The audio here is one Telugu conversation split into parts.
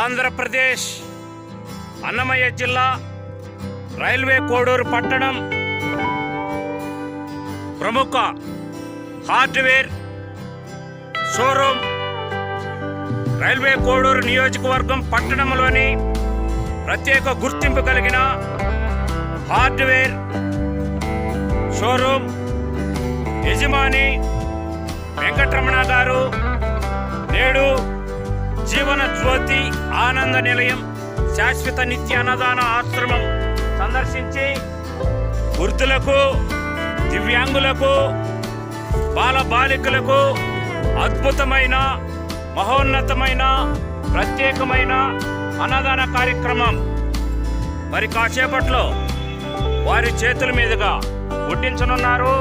ఆంధ్రప్రదేశ్ అన్నమయ్య జిల్లా రైల్వే కోడూరు పట్టణం ప్రముఖ హార్డ్వేర్ షోరూమ్ రైల్వే కోడూరు నియోజకవర్గం పట్టణంలోని ప్రత్యేక గుర్తింపు కలిగిన హార్డ్వేర్ షోరూమ్ యజమాని వెంకటరమణ గారు నేడు జీవన జ్యోతి ఆనంద నిలయం శాశ్వత నిత్య అన్నదాన ఆశ్రమం సందర్శించి వృద్ధులకు దివ్యాంగులకు బాలబాలికలకు అద్భుతమైన మహోన్నతమైన ప్రత్యేకమైన అన్నదాన కార్యక్రమం. మరి కాసేపట్లో వారి చేతుల మీదుగా వడ్డించనున్నారు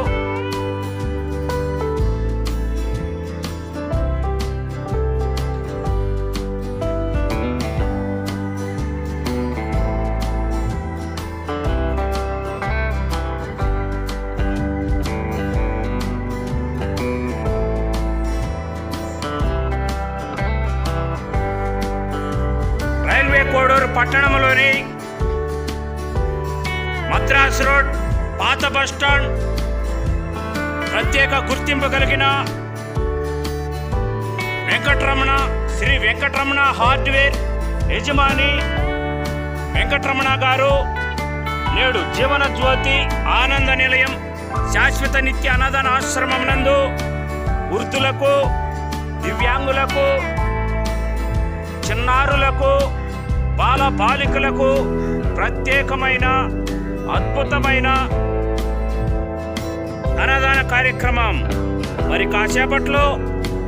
పట్టణంలోని మద్రాస్ రోడ్ పాత బస్ స్టాండ్ ప్రత్యేక గుర్తింపు కలిగిన వెంకటరమణ శ్రీ వెంకటరమణ హార్డ్వేర్ యజమాని వెంకటరమణ గారు నేడు జీవన జ్యోతి ఆనంద నిలయం శాశ్వత నిత్య అన్నదాన ఆశ్రమం నందు వృద్ధులకు దివ్యాంగులకు చిన్నారులకు బాల బాలికలకు ప్రత్యేకమైన అద్భుతమైన అన్నదాన కార్యక్రమం. మరి కాసేపట్లో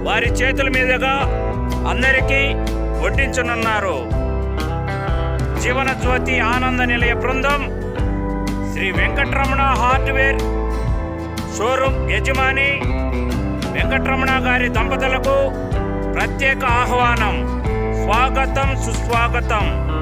వారి చేతుల మీదుగా అందరికీ వడ్డించనున్నారు. జీవన జ్యోతి ఆనంద నిలయ బృందం శ్రీ వెంకటరమణ హార్డ్వేర్ షోరూమ్ యజమాని వెంకటరమణ గారి దంపతులకు ప్రత్యేక ఆహ్వానం. స్వాగతం సుస్వాగతం.